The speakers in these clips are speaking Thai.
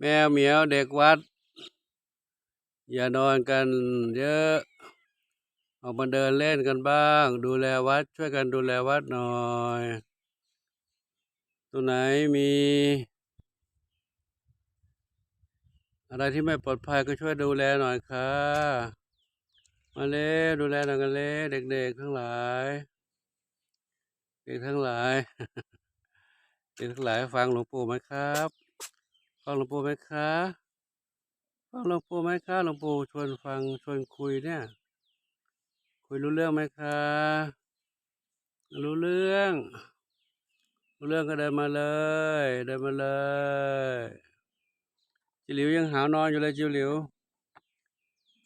แมวเหมียวเด็กวัด อย่านอนกันเยอะ ออกมาเดินเล่นกันบ้าง ดูแลวัดช่วยกันดูแลวัดหน่อย ตัวไหนมี อะไรที่ไม่ปลอดภัยก็ช่วยดูแลหน่อยค่ะ มาเล่ดูแลหน่อยกันเล่เด็กๆทั้งหลาย เด็กทั้งหลายเด็กทั้งหลายฟังหลวงปู่ไหมครับ ฟังหลวงปู่ไหมคะฟังหลวงปู่ไหมคะหลวงปู่ชวนฟังชวนคุยเนี่ย คุยรู้เรื่องไหมคะรู้เรื่องรู้เรื่องก็เดินมาเลย เดินมาเลยจิ๋วหลิวยังหาวนอนอยู่เลยจิ๋วหลิว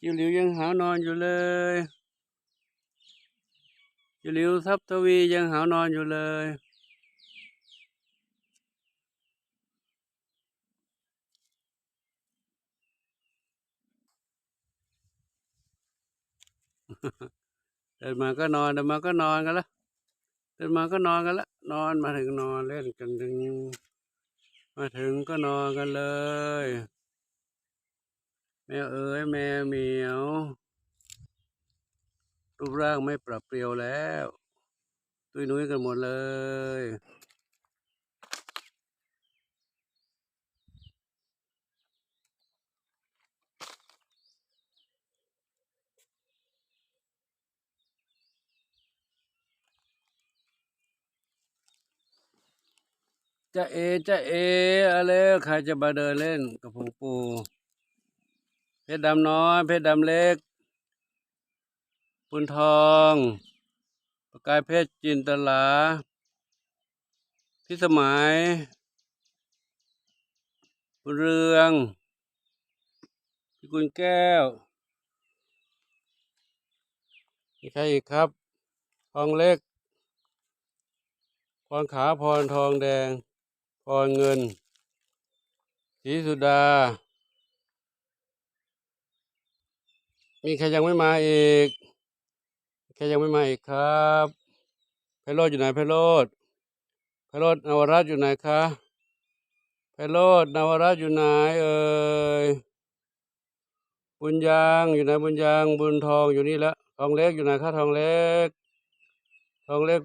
จิ๋วหลิวยังหาวนอนอยู่เลยจิ๋วหลิวทับทวียังหาวนอนอยู่เลย เดินมาก็นอนเดินมาก็นอนกันละเดินมาก็นอนกันละนอนมาถึงนอนเล่นกันถึง มาถึงก็นอนกันเลย แมวเอ๋ยแมวเหมียวรูปร่างไม่ปรับเปรียวแล้ว ตุ้ยนุ้ยกันหมดเลย จะเอจะเออะไรใครจะมาเดินเล่นกับผมปูเพชรดำน้อย เพชรดำเล็กปุนทองประกายเพชรจินตลา พิสมัยเรืองพิกุลแก้วมีใครอีกครับ ทองเล็กพรขาพรทองแดง พรเงินศรีสุดา มีใครยังไม่มาอีก ใครยังไม่มาอีกครับไพโรดอยู่ไหนไพโรดไพโรดนวรัตอยู่ไหนคะไพโรดนวรัตอยู่ไหนเอ่ยบุญยังอยู่ไหนบุญยังบุญทองอยู่นี่แล้วทองเล็กอยู่ไหนคะทองเล็ก ทองเล็ก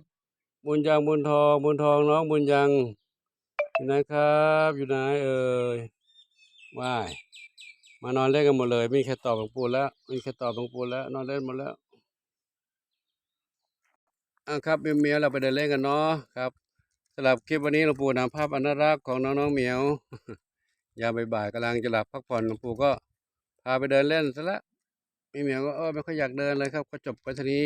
บุญยังบุญทองบุญทองน้องบุญยัง อยู่ไหนครับ อยู่ไหนเอ่ยว่ายมานอนเล่นกันหมดเลย ไม่มีใครตอบหลวงปู่แล้วไม่มีใครตอบหลวงปู่แล้ว นอนเล่นหมดแล้วอะครับเมียวเราไปเดินเล่นกันเนาะครับสำหรับคลิปวันนี้หลวงปู่นำภาพอนน่ารักษ์ของน้องๆเหมียวยามบ่ายๆกำลังจะหลับพักผ่อนหลวงปู่ก็พาไปเดินเล่นซะละมีเหมียวก็เออไม่ค่อยอยากเดินเลยครับ ก็จบไปทีนี้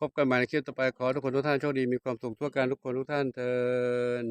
พบกันใหม่ในคลิปต่อไปขอทุกคนทุกท่านโชคดีมีความสุขทั่วกันทุกคนทุกท่านเทิน